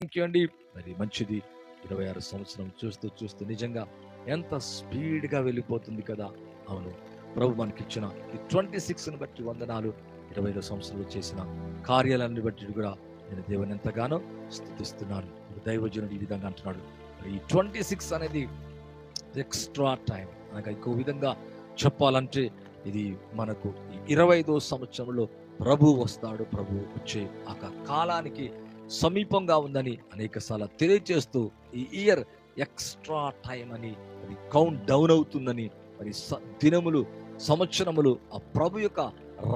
Thank మరి మంచిది. ఇరవై ఆరు సంవత్సరం చూస్తూ చూస్తూ నిజంగా ఎంత స్పీడ్గా వెళ్ళిపోతుంది కదా! అవును. ప్రభు మనకిచ్చిన ఈ ట్వంటీ సిక్స్ని బట్టి వందనాలు. ఇరవై ఐదు సంవత్సరాలు చేసిన కార్యాలన్నీ బట్టి కూడా నేను దేవుని ఎంతగానో స్థుతిస్తున్నాను. దైవజనుడు ఈ విధంగా అంటున్నాడు. ఈ ట్వంటీ సిక్స్ అనేది ఎక్స్ట్రా టైం అనగా ఇంకో విధంగా చెప్పాలంటే ఇది మనకు ఇరవై ఐదో సంవత్సరంలో ప్రభు వస్తాడు. ప్రభు వచ్చే ఆ కాలానికి సమీపంగా ఉందని అనేక సార్లు తెలియజేస్తూ ఈ ఇయర్ ఎక్స్ట్రా టైం అని అది కౌంట్ డౌన్ అవుతుందని మరి స- దినములు సంవత్సరములు ఆ ప్రభు యొక్క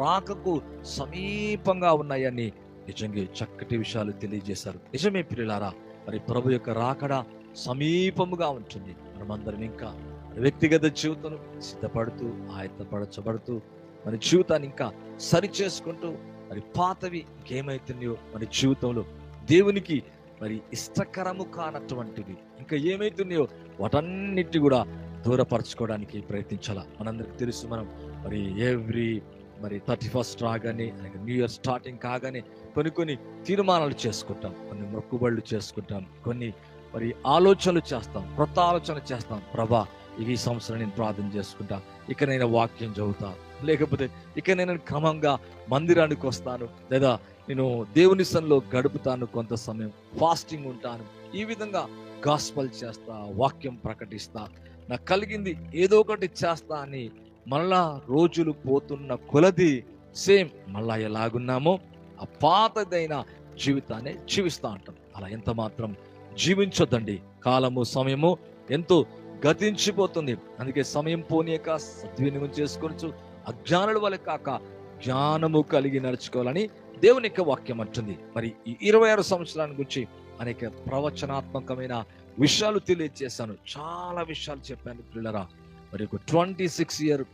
రాకకు సమీపంగా ఉన్నాయని నిజంగా చక్కటి విషయాలు తెలియజేశారు. నిజమే పిల్లలారా మరి ప్రభు యొక్క రాకడ సమీపముగా ఉంటుంది. మనమందరం ఇంకా వ్యక్తిగత జీవితం సిద్ధపడుతూ ఆయత్తపడచబడుతూ మన జీవితాన్ని ఇంకా సరి చేసుకుంటూ మరి పాతవి ఇంకేమైతున్నాయో మన జీవితంలో దేవునికి మరి ఇష్టకరము కానటువంటివి ఇంకా ఏమైతున్నాయో వాటన్నిటి కూడా దూరపరచుకోవడానికి ప్రయత్నించాల? మనందరికి తెలుసు మనం మరి ఎవ్రీ మరి థర్టీ ఫస్ట్ రాగానే అలాగే న్యూ ఇయర్ స్టార్టింగ్ కాగానే కొన్ని కొన్ని తీర్మానాలు చేసుకుంటాం. కొన్ని మొక్కుబళ్ళు చేసుకుంటాం. కొన్ని మరి ఆలోచనలు చేస్తాం. కొత్త ఆలోచన చేస్తాం. ప్రభా ఇవి ఈ సంవత్సరం నేను ప్రార్థన చేసుకుంటా. ఇక నేను వాక్యం చదువుతా. లేకపోతే ఇక నేను క్రమంగా మందిరానికి వస్తాను. లేదా నేను దేవుని సన్లో గడుపుతాను కొంత సమయం ఫాస్టింగ్ ఉంటాను. ఈ విధంగా గాస్పల్ చేస్తా వాక్యం ప్రకటిస్తా. నాకు కలిగింది ఏదో ఒకటి చేస్తా అని మళ్ళా రోజులు పోతున్న కొలది సేమ్ మళ్ళా ఎలాగున్నామో ఆ పాతదైన జీవితాన్ని జీవిస్తా అంటాం. అలా ఎంత మాత్రం జీవించొద్దండి. కాలము సమయము ఎంతో గతించిపోతుంది. అందుకే సమయం పోనీయక సద్వినియోగం చేసుకోవచ్చు అజ్ఞానుల వల్ల కాక జ్ఞానము కలిగి నడుచుకోవాలని దేవుని యొక్క వాక్యం అంటుంది. మరి ఈ ఇరవై ఆరు సంవత్సరాన్ని గురించి అనేక ప్రవచనాత్మకమైన విషయాలు తెలియజేశాను చాలా విషయాలు చెప్పాను పిల్లరా. మరి ఒక ట్వంటీ సిక్స్ ఇయర్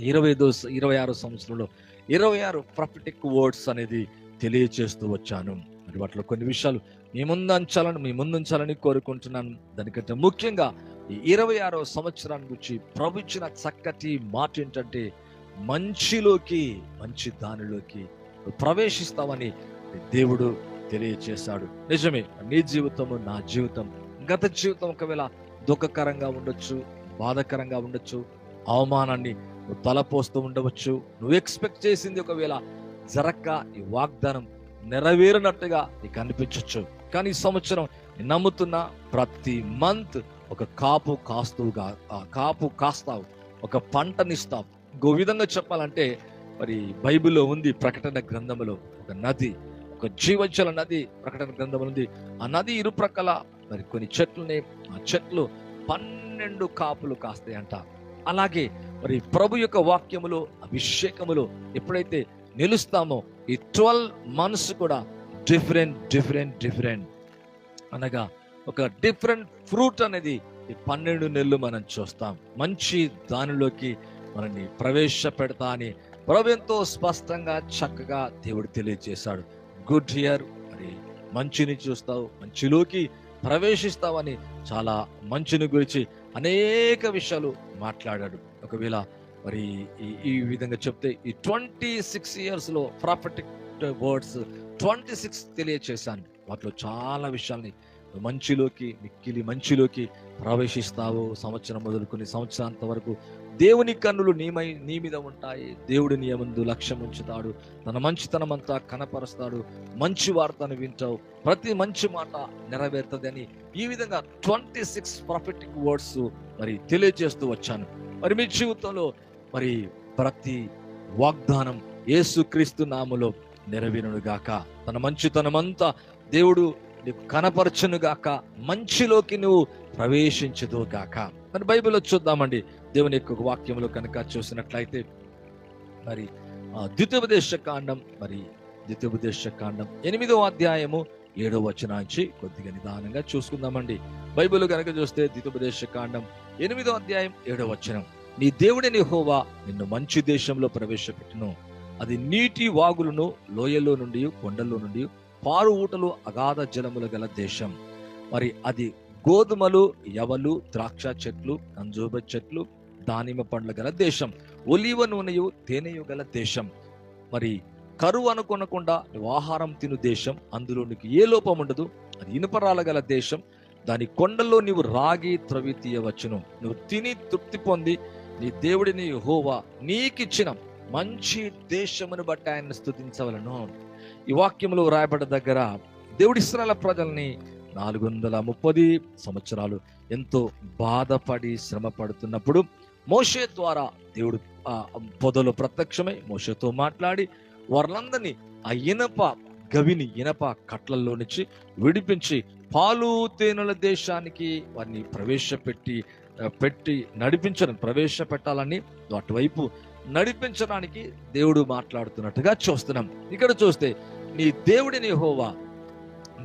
ఇరవై దో ఇరవై ఆరు సంవత్సరంలో ఇరవై ఆరు ప్రొఫెటిక్ వర్డ్స్ అనేది తెలియజేస్తూ వచ్చాను. మరి వాటిలో కొన్ని విషయాలు మీ ముందు ఉంచాలని మీ ముందు ఉంచాలని కోరుకుంటున్నాను. దానికంటే ముఖ్యంగా ఈ ఇరవై ఆరో సంవత్సరాన్ని గురించి ప్రభు చక్కటి మాట ఏంటంటే మంచిలోకి మంచి దానిలోకి ప్రవేశిస్తామని దేవుడు తెలియచేశాడు. నిజమే నీ జీవితము నా జీవితం. గత జీవితం ఒకవేళ దుఃఖకరంగా ఉండొచ్చు బాధకరంగా ఉండొచ్చు అవమానాన్ని నువ్వు తలపోస్తూ ఉండవచ్చు నువ్వు ఎక్స్పెక్ట్ చేసింది ఒకవేళ జరక్క ఈ వాగ్దానం నెరవేరినట్టుగా నీకు అనిపించవచ్చు కానీ ఈ సంవత్సరం నమ్ముతున్న ప్రతి మంత్ ఒక కాపు కాస్తువుగా కాపు కాస్తావు ఒక పంటనిస్తావు. ఇంకో విధంగా చెప్పాలంటే మరి బైబిల్లో ఉంది ప్రకటన గ్రంథములో ఒక నది ఒక జీవజల నది ప్రకటన గ్రంథంలో ఉంది. ఆ నది ఇరుప్రక్కల మరి కొన్ని చెట్లునే ఆ చెట్లు పన్నెండు కాపులు కాస్తాయంట. అలాగే మరి ప్రభు యొక్క వాక్యములో అభిషేకములో ఎప్పుడైతే నిలుస్తామో ఈ ట్వెల్వ్ మంత్స్ కూడా డిఫరెంట్ డిఫరెంట్ డిఫరెంట్. అనగా ఒక డిఫరెంట్ ఫ్రూట్ అనేది ఈ పన్నెండు నెలలు మనం చూస్తాం. మంచి దానిలోకి మనల్ని ప్రవేశపెడతా అని ప్రభు ఎంతో స్పష్టంగా చక్కగా దేవుడు తెలియజేశాడు. గుడ్ ఇయర్ మరి మంచిని చూస్తావు మంచిలోకి ప్రవేశిస్తావని చాలా మంచిని గురించి అనేక విషయాలు మాట్లాడాడు. ఒకవేళ మరి ఈ- విధంగా చెప్తే ఈ ట్వంటీ సిక్స్ ఇయర్స్లో ప్రాఫిటిక్ వర్డ్స్ ట్వంటీ సిక్స్ తెలియచేశాను. వాటిలో చాలా విషయాల్ని మంచిలోకి మిక్కిలి మంచిలోకి ప్రవేశిస్తావు. సంవత్సరం మొదలుకొని సంవత్సరాంత వరకు దేవుని కన్నులు నీమై నీ మీద ఉంటాయి. దేవుడు నీ ముందు లక్ష్యం ఉంచుతాడు. తన మంచితనం అంతా కనపరుస్తాడు. మంచి వార్తను వింటావు. ప్రతి మంచి మాట నెరవేరుతుంది ఈ విధంగా ట్వంటీ సిక్స్ ప్రాఫిటిక్ వర్డ్స్ మరి తెలియజేస్తూ వచ్చాను. మరి మీ జీవితంలో మరి ప్రతి వాగ్దానం యేసుక్రీస్తు నామలో నెరవేరును గాక. తన మంచితనమంతా దేవుడు నీకు కనపరచును గాక. మంచిలోకి నువ్వు ప్రవేశించదుగాక గాక. మరి బైబిల్లో చూద్దామండి. దేవుని యొక్క వాక్యంలో కనుక చూసినట్లయితే మరి ఆ, ద్వితీయోపదేశ కాండం మరి ద్వితీయోపదేశ కాండం ఎనిమిదో అధ్యాయము ఏడో వచనాంచి కొద్దిగా నిదానంగా చూసుకుందామండి. బైబిల్ కనుక చూస్తే ద్వితీయోపదేశ కాండం ఎనిమిదో అధ్యాయం ఏడో వచనం. నీ దేవుడిని హోవా నిన్ను మంచి దేశంలో ప్రవేశపెట్టును. అది నీటి వాగులను లోయల్లో నుండి కొండల్లో నుండి పారు ఊటలు అగాధ జలములు గల దేశం. మరి అది గోధుమలు యవలు ద్రాక్ష చెట్లు అంజూబ చెట్లు దానిమ్మ పండ్ల గల దేశం. ఒలివ నూనెయు తేనెయు గల దేశం. మరి కరువు అనుకొనకుండా నువ్వు ఆహారం తిను దేశం. అందులో నీకు ఏ లోపం ఉండదు. అది ఇనుపరాల గల దేశం. దాని కొండల్లో నీవు రాగి త్రవి తీయవచ్చును. నువ్వు తిని తృప్తి పొంది నీ దేవుడిని హోవా నీకిచ్చిన మంచి దేశమును బట్టి ఆయన స్థుతించవలను ఈ వాక్యంలో రాయబడ్డ దగ్గర దేవుడి ఇస్రాయల ప్రజల్ని నాలుగు వందల ముప్పది సంవత్సరాలు ఎంతో బాధపడి శ్రమ పడుతున్నప్పుడు మోషే ద్వారా దేవుడు పొదలు పొదలో ప్రత్యక్షమై మోషేతో మాట్లాడి వారందరినీ ఆ ఇనప గవిని ఇనప కట్లల్లో నుంచి విడిపించి పాలు తేనెల దేశానికి వారిని ప్రవేశపెట్టి పెట్టి నడిపించడం ప్రవేశపెట్టాలని అటువైపు నడిపించడానికి దేవుడు మాట్లాడుతున్నట్టుగా చూస్తున్నాం. ఇక్కడ చూస్తే నీ దేవుడిని హోవా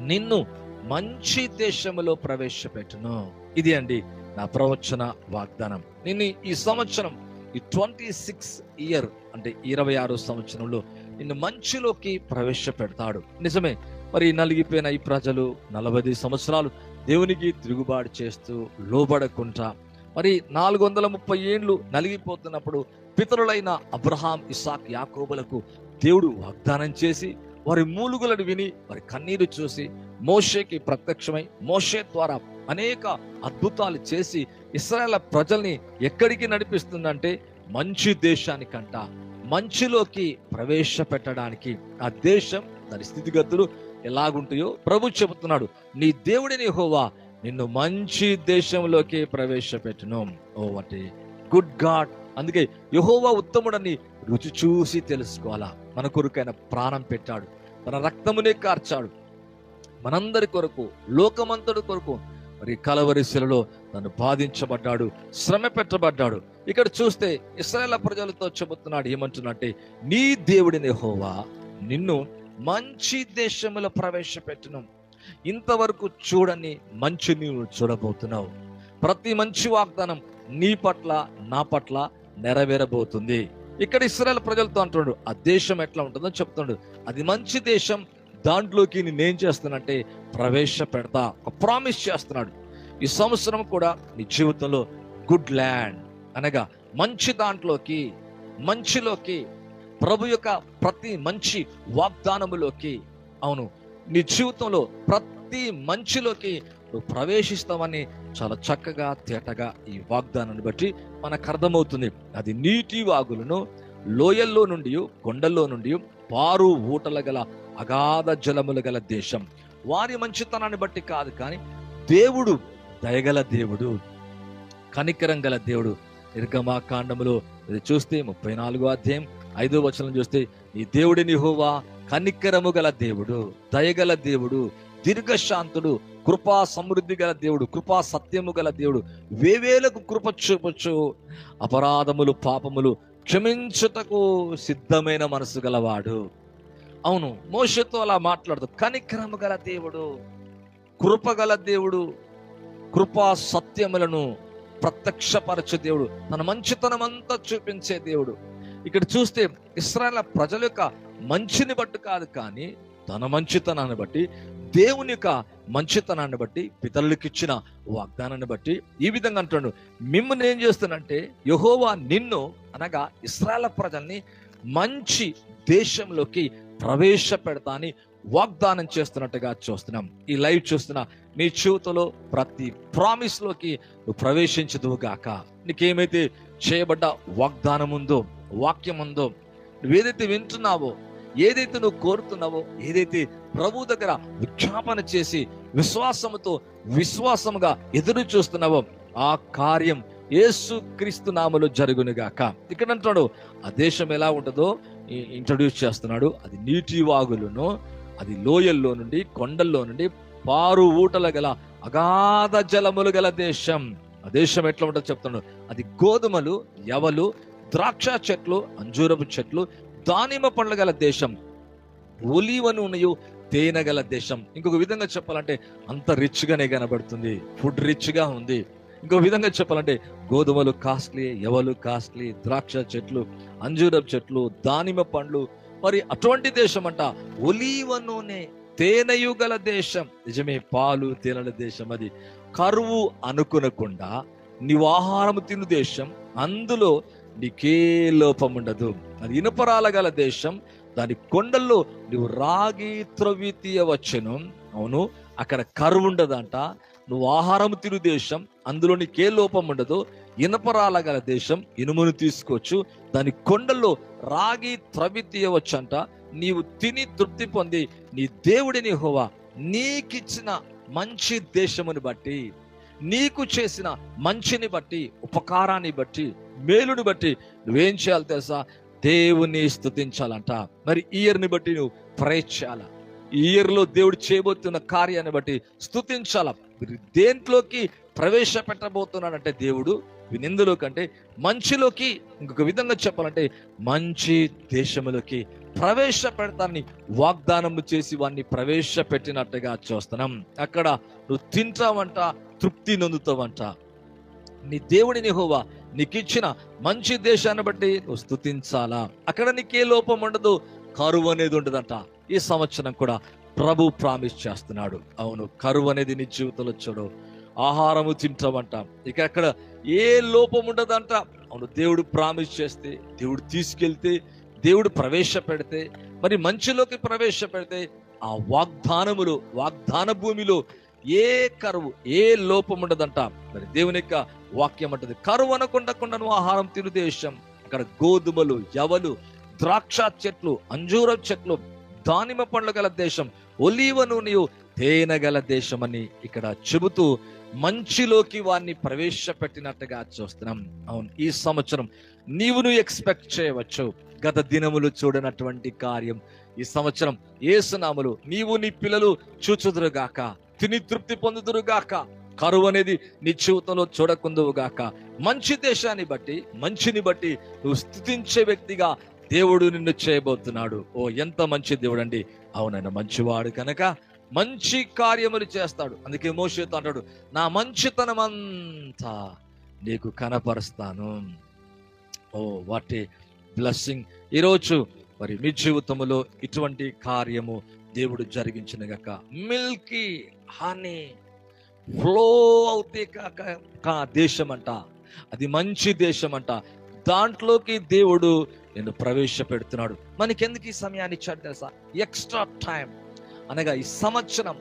నిన్ను మంచి దేశములో ప్రవేశపెట్టును. ఇది అండి నా ప్రవచన వాగ్దానం. నిన్ను ఈ సంవత్సరం ఈ ట్వంటీ సిక్స్ ఇయర్ అంటే ఇరవై ఆరు సంవత్సరంలో నిన్ను మంచిలోకి ప్రవేశపెడతాడు. నిజమే మరి నలిగిపోయిన ఈ ప్రజలు నలభై సంవత్సరాలు దేవునికి తిరుగుబాటు చేస్తూ లోబడకుండా మరి నాలుగు వందల ముప్పై ఏండ్లు నలిగిపోతున్నప్పుడు పితరులైన అబ్రహాం ఇసాక్ యాకోబులకు దేవుడు వాగ్దానం చేసి వారి మూలుగులను విని వారి కన్నీరు చూసి మోషేకి ప్రత్యక్షమై మోషే ద్వారా అనేక అద్భుతాలు చేసి ఇస్రాయేల్ ప్రజల్ని ఎక్కడికి నడిపిస్తుందంటే మంచి దేశానికంట. మంచిలోకి ప్రవేశపెట్టడానికి. ఆ దేశం దాని స్థితిగతులు ఎలాగుంటాయో ప్రభు చెబుతున్నాడు. నీ దేవుడిని హోవా నిన్ను మంచి దేశంలోకి ప్రవేశపెట్టను. ఓ అంటే గుడ్ గాడ్. అందుకే యహోవా ఉత్తముడని రుచి చూసి తెలుసుకోవాలా? మన కొరకైన ప్రాణం పెట్టాడు. తన రక్తమునే కార్చాడు. మనందరి కొరకు లోకమంతటి కొరకు మరి కలవరిశిలలో తను బాధించబడ్డాడు శ్రమ పెట్టబడ్డాడు. ఇక్కడ చూస్తే ఇస్రాయల ప్రజలతో చెబుతున్నాడు ఏమంటున్నట్టే నీ దేవుడిని హోవా నిన్ను మంచి దేశములో ప్రవేశపెట్టను. ఇంతవరకు చూడని మంచి నీవు చూడబోతున్నావు. ప్రతి మంచి వాగ్దానం నీ పట్ల నా పట్ల నెరవేరబోతుంది. ఇక్కడ ఇస్రాయల్ ప్రజలతో అంటున్నాడు ఆ దేశం ఎట్లా ఉంటుందో చెప్తున్నాడు. అది మంచి దేశం దాంట్లోకి నేనేం చేస్తానంటే ప్రవేశ పెడతా ఒక ప్రామిస్ చేస్తున్నాడు. ఈ సంవత్సరం కూడా నీ జీవితంలో గుడ్ ల్యాండ్ అనగా మంచి దాంట్లోకి మంచిలోకి ప్రభు యొక్క ప్రతి మంచి వాగ్దానములోకి అవును నీ జీవితంలో ప్రతి మంచిలోకి నువ్వు ప్రవేశిస్తావని చాలా చక్కగా తేటగా ఈ వాగ్దానాన్ని బట్టి మనకు అర్థమవుతుంది. అది నీటి వాగులను లోయల్లో నుండి కొండల్లో నుండి పారు ఊటల గల అగాధ జలములు గల దేశం. వారి మంచితనాన్ని బట్టి కాదు కానీ దేవుడు దయగల దేవుడు కనికరం గల దేవుడు. నిర్గమా కాండములో ఇది చూస్తే ముప్పై నాలుగో అధ్యాయం ఐదో వచనం చూస్తే ఈ దేవుడిని హోవా కనికరము గల దేవుడు దయగల దేవుడు దీర్ఘశాంతుడు కృపా సమృద్ధి గల దేవుడు కృపా సత్యము గల దేవుడు వేవేలకు కృప చూపచ్చు. అపరాధములు పాపములు క్షమించుటకు సిద్ధమైన మనసు గలవాడు. అవును మోషతో అలా మాట్లాడుతూ కనిక్రమ గల దేవుడు కృప గల దేవుడు కృపా సత్యములను ప్రత్యక్షపరచే దేవుడు తన మంచితనమంతా చూపించే దేవుడు. ఇక్కడ చూస్తే ఇస్రాయల్ ప్రజల యొక్క మంచిని బట్టి కాదు కానీ తన మంచితనాన్ని బట్టి దేవుని యొక్క మంచితనాన్ని బట్టి పితరులకు ఇచ్చిన వాగ్దానాన్ని బట్టి ఈ విధంగా అంటాడు. మిమ్మల్ని ఏం చేస్తానంటే యహోవా నిన్ను అనగా ఇస్రాయల ప్రజల్ని మంచి దేశంలోకి ప్రవేశపెడతా అని వాగ్దానం చేస్తున్నట్టుగా చూస్తున్నాం. ఈ లైవ్ చూస్తున్న నీ జీవితంలో ప్రతి ప్రామిస్లోకి నువ్వు ప్రవేశించదువు గాక నీకేమైతే చేయబడ్డ వాగ్దానం ఉందో వాక్యం ఉందో నువ్వేదైతే వింటున్నావో ఏదైతే నువ్వు కోరుతున్నావో ఏదైతే ప్రభు దగ్గర విజ్ఞాపన చేసి విశ్వాసముతో విశ్వాసముగా ఎదురు చూస్తున్నావో ఆ కార్యం యేసు క్రీస్తు నామలో జరుగునుగాక. ఇక్కడ అంటున్నాడు ఆ దేశం ఎలా ఉంటుందో? ఇంట్రడ్యూస్ చేస్తున్నాడు అది నీటి వాగులను అది లోయల్లో నుండి కొండల్లో నుండి పారు ఊటల గల అగాధ జలములు గల దేశం. ఆ దేశం ఎట్లా ఉంటుందో చెప్తున్నాడు అది గోధుమలు ఎవలు ద్రాక్ష చెట్లు అంజూరపు చెట్లు దానిమ్మ పండ్లు గల దేశం ఒలివ నూనెయు తేనె గల దేశం. ఇంకొక విధంగా చెప్పాలంటే అంత రిచ్గానే కనబడుతుంది. ఫుడ్ రిచ్గా ఉంది. ఇంకో విధంగా చెప్పాలంటే గోధుమలు కాస్ట్లీ ఎవలు కాస్ట్లీ ద్రాక్ష చెట్లు అంజూరపు చెట్లు దానిమ్మ పండ్లు. మరి అటువంటి దేశం అంట ఒలీవ నూనె తేనెయు గల దేశం. నిజమే పాలు తేనెల దేశం అది. కరువు అనుకునకుండా నీవు ఆహారము తిను దేశం అందులో నీకే లోపం ఉండదు. అది ఇనుపరాల గల దేశం. దాని కొండల్లో నువ్వు రాగి త్రవి తీయవచ్చును అవును అక్కడ కరువు ఉండదంట. నువ్వు ఆహారం తిరు దేశం. అందులో నీకే లోపం ఉండదు. ఇనపరాల గల దేశం ఇనుమును తీసుకోవచ్చు. దాని కొండల్లో రాగి త్రవి తీయవచ్చంట నీవు తిని తృప్తి పొంది నీ దేవుడిని హోవా నీకిచ్చిన మంచి దేశముని బట్టి నీకు చేసిన మంచిని బట్టి ఉపకారాన్ని బట్టి మేలుని బట్టి నువ్వేం చేయాలి తెలుసా? దేవుని స్థుతించాలంట మరి ఇయర్ని బట్టి నువ్వు ప్రే చేయాలా? ఈ ఇయర్లో దేవుడు చేయబోతున్న కార్యాన్ని బట్టి స్థుతించాల దేంట్లోకి ప్రవేశపెట్టబోతున్నాడంటే దేవుడు? నిందులో కంటే మంచిలోకి ఇంకొక విధంగా చెప్పాలంటే మంచి దేశములోకి ప్రవేశపెడతాన్ని వాగ్దానము చేసి వాడిని ప్రవేశపెట్టినట్టుగా చూస్తున్నాం. అక్కడ నువ్వు తింటావంట తృప్తి నొందుతావంట. నీ దేవుడిని హోవా నీకు ఇచ్చిన మంచి దేశాన్ని బట్టి నువ్వు స్థుతించాలా అక్కడ నీకే లోపం ఉండదు కరువు అనేది ఉండదంట. ఈ సంవత్సరం కూడా ప్రభు ప్రామిస్ చేస్తున్నాడు. అవును కరువు అనేది నీ జీవితంలో చూడు ఆహారము తింటామంట. ఇక అక్కడ ఏ లోపం ఉండదంట. అవును దేవుడు ప్రామిస్ చేస్తే దేవుడు తీసుకెళ్తే దేవుడు ప్రవేశపెడితే మరి మంచిలోకి ప్రవేశపెడితే ఆ వాగ్దానములో వాగ్దాన భూమిలో ఏ కరువు ఏ లోపం ఉండదంట. మరి దేవుని యొక్క వాక్యం అంటది కరువు అనకుండా నువ్వు ఆహారం తిను దేశం. అక్కడ గోధుమలు యవలు ద్రాక్ష చెట్లు అంజూర చెట్లు దానిమ పండ్లు గల దేశం. ఒలీవ నూనెయు తేనె గల దేశం అని ఇక్కడ చెబుతూ మంచిలోకి వారిని ప్రవేశపెట్టినట్టుగా చూస్తున్నాం. అవును ఈ సంవత్సరం నీవు నువ్వు ఎక్స్పెక్ట్ చేయవచ్చు. గత దినములు చూడనటువంటి కార్యం ఈ సంవత్సరం. ఏసునాములు నీవు నీ పిల్లలు చూచుదురుగాక తిని తృప్తి పొందుదురుగాక కరువు అనేది నీ జీవితంలో మంచి దేశాన్ని బట్టి మంచిని బట్టి నువ్వు స్థుతించే వ్యక్తిగా దేవుడు నిన్ను చేయబోతున్నాడు. ఓ ఎంత మంచి దేవుడు అండి అవునైనా మంచివాడు కనుక మంచి కార్యములు చేస్తాడు. అందుకే మోషేతో అంటాడు నా మంచితనమంతా నీకు కనపరుస్తాను. ఓ వాటి బ్లెస్సింగ్. ఈరోజు మరి మీ జీవితంలో ఇటువంటి కార్యము దేవుడు జరిగించిన గక మిల్కీ హనీ ఫ్లో అవుతే కాక కా దేశం అంట అది మంచి దేశం అంట దాంట్లోకి దేవుడు నేను ప్రవేశపెడుతున్నాడు. మనకెందుకు ఈ సమయాన్ని ఇచ్చాడు తెలుసా? ఎక్స్ట్రా టైం అనగా ఈ సంవత్సరం.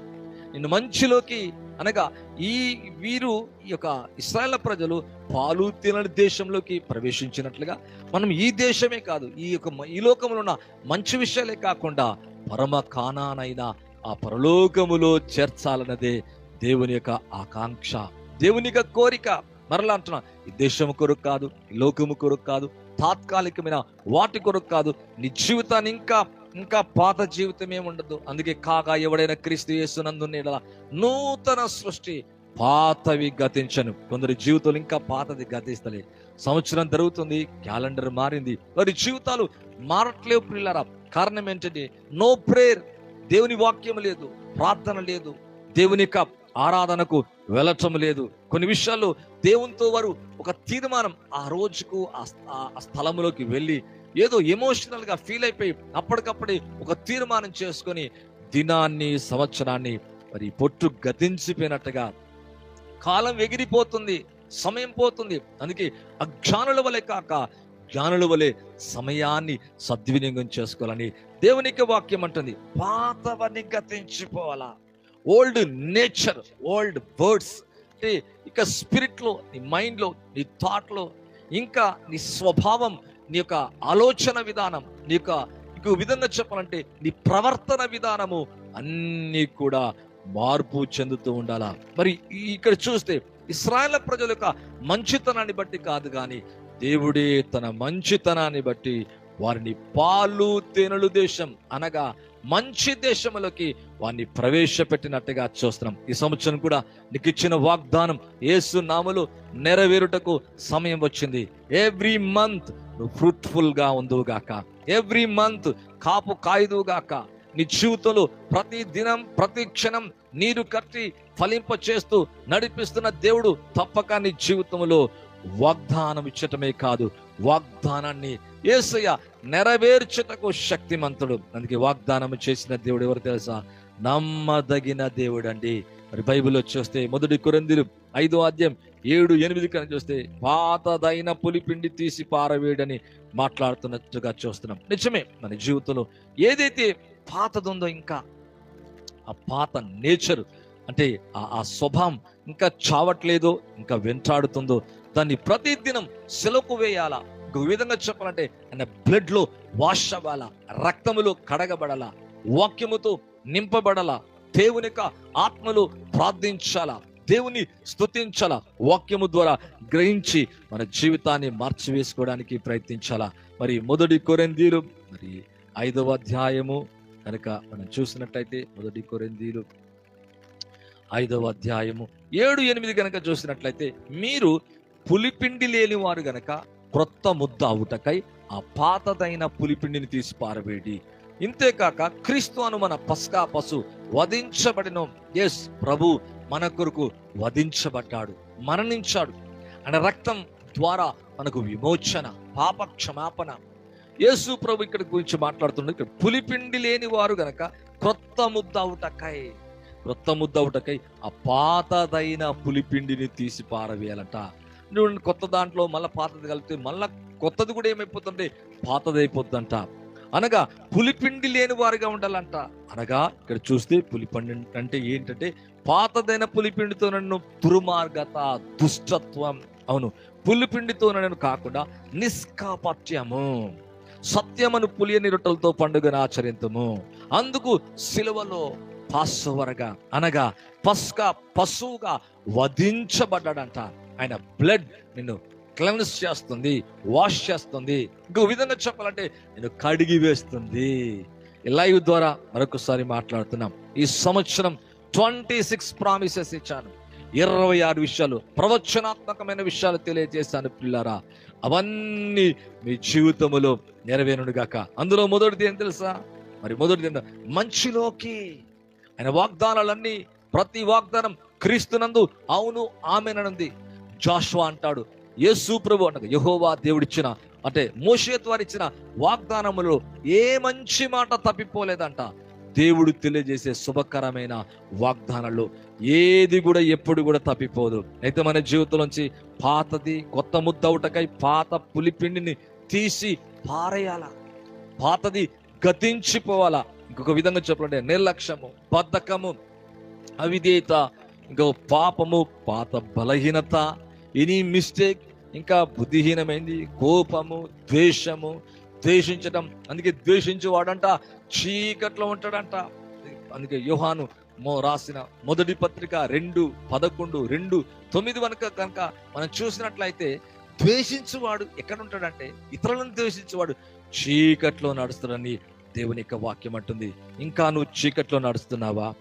నిన్ను మంచిలోకి అనగా ఈ వీరు ఈ యొక్క ఇస్రాయల్ ప్రజలు పాలు తినని దేశంలోకి ప్రవేశించినట్లుగా మనం ఈ దేశమే కాదు ఈ యొక్క ఈ లోకంలో ఉన్న మంచి విషయాలే కాకుండా పరమ కానానైన ఆ పరలోకములో చేర్చాలన్నదే దేవుని యొక్క ఆకాంక్ష దేవుని యొక్క కోరిక. మరలా అంటున్నా ఈ దేశం కొరకు కాదు లోకము కొరకు కాదు తాత్కాలికమైన వాటి కొరకు కాదు నీ జీవితాన్ని ఇంకా ఇంకా పాత జీవితం ఏముండదు అందుకే కాగా ఎవడైనా క్రీస్తు యేసునందు నూతన సృష్టి పాతవి గతించను. కొందరి జీవితాలు ఇంకా పాతది గతిస్తలే. సంవత్సరం జరుగుతుంది క్యాలెండర్ మారింది. వారి జీవితాలు మారట్లేవు పిల్లరా కారణం ఏంటంటే నో ప్రేయర్ దేవుని వాక్యం లేదు ప్రార్థన లేదు. దేవుని యొక్క ఆరాధనకు వెళ్ళటం లేదు. కొన్ని విషయాల్లో దేవునితో వారు ఒక తీర్మానం ఆ రోజుకు ఆ స్థలంలోకి వెళ్ళి ఏదో ఎమోషనల్గా ఫీల్ అయిపోయి అప్పటికప్పుడే ఒక తీర్మానం చేసుకొని దినాన్ని సంవత్సరాన్ని మరి పొట్టు గతించిపోయినట్టుగా కాలం ఎగిరిపోతుంది సమయం పోతుంది. అందుకే అజ్ఞానుల వలె కాక జ్ఞానుల వలె సమయాన్ని సద్వినియోగం చేసుకోవాలని దేవునికి వాక్యం అంటుంది. పాతవని గతించిపోవాలా? ఓల్డ్ నేచర్ ఓల్డ్ బర్డ్స్ అంటే ఇక స్పిరిట్లో నీ మైండ్లో నీ థాట్లో ఇంకా నీ స్వభావం నీ యొక్క ఆలోచన విధానం నీ యొక్క ఇంకో విధంగా చెప్పాలంటే నీ ప్రవర్తన విధానము అన్నీ కూడా మార్పు చెందుతూ ఉండాలా? మరి ఇక్కడ చూస్తే ఇస్రాయల్ ప్రజల యొక్క మంచితనాన్ని బట్టి కాదు కానీ దేవుడే తన మంచితనాన్ని బట్టి వారిని పాలు తేనెలు దేశం అనగా మంచి దేశంలోకి వారిని ప్రవేశపెట్టినట్టుగా చూస్తున్నాం. ఈ సంవత్సరం కూడా నీకు ఇచ్చిన వాగ్దానం ఏసు నామలు నెరవేరుటకు సమయం వచ్చింది. ఎవ్రీ మంత్ నువ్వు ఫ్రూట్ఫుల్గా గాక. ఎవ్రీ మంత్ కాపు కాయదువుగాక నీ జీవితంలో ప్రతి దినం ప్రతి క్షణం నీరు కట్టి ఫలింప చేస్తూ నడిపిస్తున్న దేవుడు తప్పక నీ జీవితంలో వాగ్దానం ఇచ్చటమే కాదు వాగ్దానాన్ని యేసయ్య నెరవేర్చుటకు శక్తిమంతుడు. అందుకే వాగ్దానం చేసిన దేవుడు ఎవరు తెలుసా? నమ్మదగిన దేవుడు అండి మరి బైబిల్లో చూస్తే మొదటి కొరందిరు ఐదో అధ్యాయం ఏడు ఎనిమిది కన్నా చూస్తే పాతదైన పులిపిండి తీసి పారవేయడని మాట్లాడుతున్నట్టుగా చూస్తున్నాం. నిజమే మన జీవితంలో ఏదైతే పాతదుందో ఇంకా ఆ పాత నేచర్ అంటే ఆ ఆ స్వభావం ఇంకా చావట్లేదో ఇంకా వెంటాడుతుందో దాన్ని ప్రతిదినం సెలకు వేయాలా? ఇంకొక విధంగా చెప్పాలంటే ఆయన బ్లడ్లో వాష్ అవ్వాలా? రక్తములో కడగబడాలా? వాక్యముతో నింపబడాలా? దేవుని యొక్క ఆత్మలో ప్రార్థించాలా? దేవుని స్తుతించాలా? వాక్యము ద్వారా గ్రహించి మన జీవితాన్ని మార్చివేసుకోవడానికి ప్రయత్నించాలా? మరి మొదటి కొరెందీలు మరి ఐదవ అధ్యాయము కనుక మనం చూసినట్టయితే మొదటి కొరెందీలు ఐదవ అధ్యాయము ఏడు ఎనిమిది గనక చూసినట్లయితే మీరు పులిపిండి లేని వారు గనక క్రొత్త ముద్ద అవుటకై ఆ పాతదైన పులిపిండిని తీసి పారవేడి. ఇంతేకాక క్రీస్తు అను మన పస్కా పశు వధించబడిన ఎస్ ప్రభు మన కొరకు వధించబడ్డాడు మరణించాడు. ఆయన రక్తం ద్వారా మనకు విమోచన పాప క్షమాపణ యేసు ప్రభు ఇక్కడ గురించి మాట్లాడుతున్నాడు ఇక్కడ పులిపిండి లేని వారు గనక క్రొత్త ముద్ద అవుటకై క్రొత్త ముద్ద అవుటకై ఆ పాతదైన పులిపిండిని తీసి పారవేయాలట. నువ్వు కొత్త దాంట్లో మళ్ళీ పాతది కలిపితే మళ్ళీ కొత్తది కూడా ఏమైపోతుంటే పాతది అయిపోతుందంట అనగా పులిపిండి లేని వారిగా ఉండాలంట. అనగా ఇక్కడ చూస్తే పులిపిండి అంటే ఏంటంటే పాతదైన పులిపిండితో నన్ను దుర్మార్గత దుష్టత్వం. అవును పులిపిండితో నన్ను కాకుండా నిష్కాపట్యము. సత్యమను పులియని రొట్టెలతో పండుగను ఆచరించము అందుకు సిలువలో పాస్వరగా అనగా పస్కా పశువుగా వధించబడ్డాడంట. ఆయన బ్లడ్ నిన్ను క్లెన్స్ చేస్తుంది వాష్ చేస్తుంది. ఇంకో విధంగా చెప్పాలంటే నేను కడిగి వేస్తుంది. ఈ లైవ్ ద్వారా మరొకసారి మాట్లాడుతున్నాం. ఈ సంవత్సరం ట్వంటీ సిక్స్ ప్రామిసెస్ ఇచ్చాను. ఇరవై ఆరు విషయాలు ప్రవచనాత్మకమైన విషయాలు తెలియజేశాను పిల్లారా. అవన్నీ మీ జీవితములో నెరవేరునుగాక అందులో మొదటిది ఏం తెలుసా? మరి మొదటిది ఏంటో మంచిలోకి ఆయన వాగ్దానాలన్నీ ప్రతి వాగ్దానం క్రీస్తునందు అవును ఆమెననుంది. జాషువా అంటాడు. యేసు ప్రభు అంటది యహోవా దేవుడిచ్చిన అంటే మోషే ద్వారా ఇచ్చిన వాగ్దానములో ఏ మంచి మాట తప్పిపోలేదంట. దేవుడు తెలియజేసే శుభకరమైన వాగ్దానాలు ఏది కూడా ఎప్పుడు కూడా తప్పిపోదు. అయితే మన జీవితంలోంచి పాతది కొత్త ముద్దవుటకై పాత పులిపిండిని తీసి పారేయాల? పాతది గతించిపోవాలా? ఇంకొక విధంగా చెప్పాలంటే నిర్లక్ష్యము బద్ధకము అవిధేయత ఇంకో పాపము పాత బలహీనత ఎనీ మిస్టేక్ ఇంకా బుద్ధిహీనమైంది కోపము ద్వేషము ద్వేషించడం అందుకే ద్వేషించేవాడంట చీకట్లో ఉంటాడంట. అందుకే యోహాను మో రాసిన మొదటి పత్రిక రెండు పదకొండు రెండు తొమ్మిది వనక కనుక మనం చూసినట్లయితే ద్వేషించువాడు ఎక్కడ ఉంటాడంటే ఇతరులను ద్వేషించేవాడు చీకట్లో నడుస్తాడని దేవుని యొక్క వాక్యం అంటుంది. ఇంకా నువ్వు చీకట్లో నడుస్తున్నావా?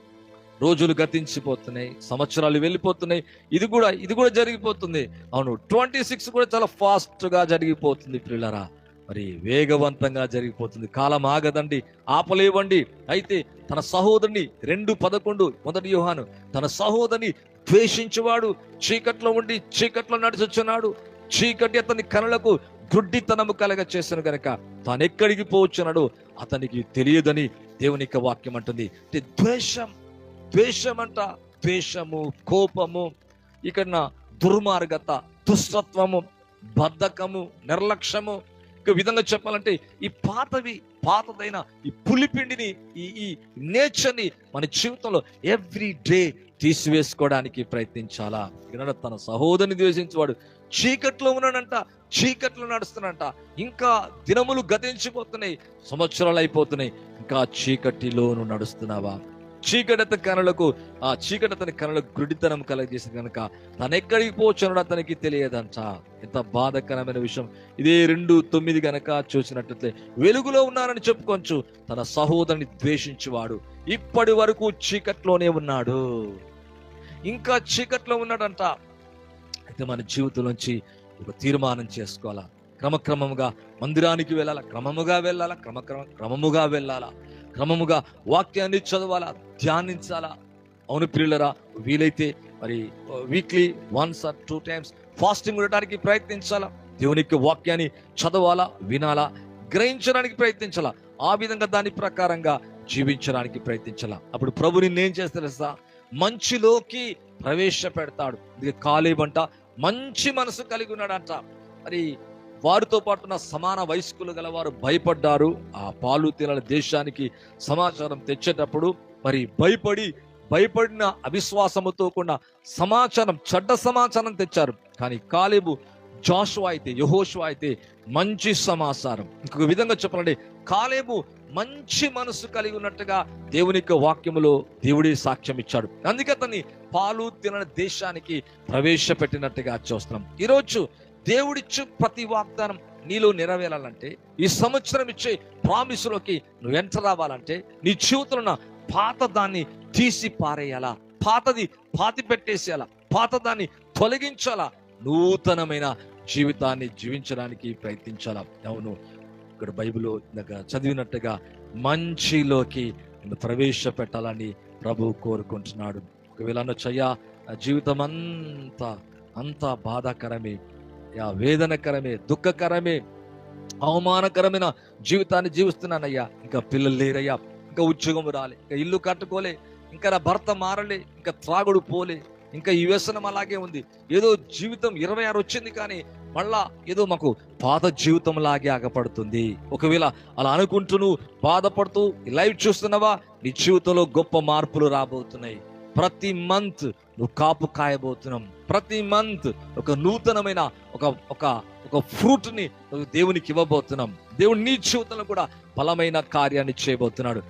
రోజులు గతించిపోతున్నాయి సంవత్సరాలు వెళ్ళిపోతున్నాయి. ఇది కూడా ఇది కూడా జరిగిపోతుంది. అవును ట్వంటీ సిక్స్ కూడా చాలా ఫాస్ట్గా జరిగిపోతుంది పిల్లరా. మరి వేగవంతంగా జరిగిపోతుంది. కాలం ఆగదండి ఆపలేవండి. అయితే తన సహోదరుని రెండు పదకొండు మొదటి యోహాను తన సహోదరిని ద్వేషించేవాడు చీకట్లో ఉండి చీకట్లో నడిచొచ్చున్నాడు చీకటి అతని కనులకు గుడ్డితనము కలగ చేసిన గనక తాను ఎక్కడికి పోవచ్చున్నాడు అతనికి తెలియదని దేవుని యొక్క వాక్యం అంటుంది. ద్వేషం ద్వేషం అంట ద్వేషము కోపము ఇక్కడ నా దుర్మార్గత దుష్టత్వము బద్ధకము నిర్లక్ష్యము. ఒక విధంగా చెప్పాలంటే ఈ పాతవి పాతదైన ఈ పులిపిండిని ఈ ఈ నేచర్ని మన జీవితంలో ఎవ్రీ డే తీసివేసుకోవడానికి ప్రయత్నించాలా? ఇక్కడ తన సహోదరిని ద్వేషించేవాడు చీకట్లో ఉన్నాడంట చీకట్లో నడుస్తున్నాడంట. ఇంకా దినములు గతించిపోతున్నాయి సంవత్సరాలు అయిపోతున్నాయి. ఇంకా చీకటిలోను నడుస్తున్నావా? చీకటి కనులకు ఆ చీకటి అతని కనులకు గుడితనం కలగజేసింది కనుక తను ఎక్కడికి పోచున్నాడు అతనికి తెలియదంట. ఎంత బాధకరమైన విషయం. ఇదే రెండు తొమ్మిది గనక చూసినట్లయితే వెలుగులో ఉన్నానని చెప్పుకొంచు. తన సహోదరుని ద్వేషించేవాడు. ఇప్పటి వరకు చీకట్లోనే ఉన్నాడు. ఇంకా చీకట్లో ఉన్నాడంట. అయితే మన జీవితంలోంచి ఒక తీర్మానం చేసుకోవాలా? క్రమక్రమముగా మందిరానికి వెళ్ళాలా? క్రమముగా వెళ్ళాలా? క్రమక్రమ క్రమముగా వెళ్ళాలా? క్రమముగా వాక్యాన్ని చదవాలా ధ్యానించాలా? అవును ప్రియులరా వీలైతే మరి weekly once or two times fasting ఉండటానికి ప్రయత్నించాలా? దేవునికి వాక్యాన్ని చదవాలా వినాలా గ్రహించడానికి ప్రయత్నించాలా? ఆ విధంగా దాని ప్రకారంగా జీవించడానికి ప్రయత్నించాలా? అప్పుడు ప్రభు నిన్నేం చేస్తే తెలుసా? మంచిలోకి ప్రవేశపెడతాడు. ఇది కాలేబంట మంచి మనసు కలిగి ఉన్నాడంట. మరి వారితో పాటు ఉన్న సమాన వయస్కులు గల వారు భయపడ్డారు. ఆ పాలు తినల దేశానికి సమాచారం తెచ్చేటప్పుడు మరి భయపడి భయపడిన అవిశ్వాసముతో కూడిన సమాచారం చెడ్డ సమాచారం తెచ్చారు. కానీ కాలేబు జాషువా అయితే యహోషువా అయితే మంచి సమాచారం. ఇంకొక విధంగా చెప్పాలంటే కాలేబు మంచి మనసు కలిగి ఉన్నట్టుగా దేవుని యొక్క వాక్యములో దేవుడి సాక్ష్యం ఇచ్చాడు. అందుకే అతన్ని పాలు తినని దేశానికి ప్రవేశపెట్టినట్టుగా చూస్తున్నాం. ఈరోజు దేవుడిచ్చు ప్రతి వాగ్దానం నీలో నెరవేరాలంటే ఈ సంవత్సరం ఇచ్చే ప్రామిసులోకి నువ్వు ఎంటర్ రావాలంటే నీ జీవితంలో ఉన్న పాత దాన్ని తీసి పారేయాలా పాతది పాతి పెట్టేసేయాలా పాత దాన్ని తొలగించాలా నూతనమైన జీవితాన్ని జీవించడానికి ప్రయత్నించాలా. అవును ఇక్కడ బైబిల్లో చదివినట్టుగా మంచిలోకి నిన్ను ప్రవేశపెట్టాలని ప్రభు కోరుకుంటున్నాడు. ఒకవేళ అనొచ్చయ్యా జీవితం అంతా అంతా బాధాకరమే. వేదనకరమే దుఃఖకరమే అవమానకరమైన జీవితాన్ని జీవిస్తున్నానయ్యా. ఇంకా పిల్లలు లేరయ్యా. ఇంకా ఉద్యోగం రాలే ఇంకా ఇల్లు కట్టుకోలే ఇంకా నా భర్త మారలే ఇంకా త్రాగుడు పోలే ఇంకా ఈ వ్యసనం అలాగే ఉంది. ఏదో జీవితం ఇరవై ఆరు వచ్చింది కానీ మళ్ళా ఏదో మాకు పాత జీవితం లాగే ఆగపడుతుంది. ఒకవేళ అలా అనుకుంటూ బాధపడుతూ లైవ్ చూస్తున్నావా? నీ జీవితంలో గొప్ప మార్పులు రాబోతున్నాయి. ప్రతి మంత్ నువ్వు కాపు కాయబోతున్నాం. ప్రతి మంత్ ఒక నూతనమైన ఒక ఒక ఒక ఫ్రూట్ని దేవునికి ఇవ్వబోతున్నాం. దేవుడు నీ జీవితంలో కూడా బలమైన కార్యాన్ని చేయబోతున్నాడు.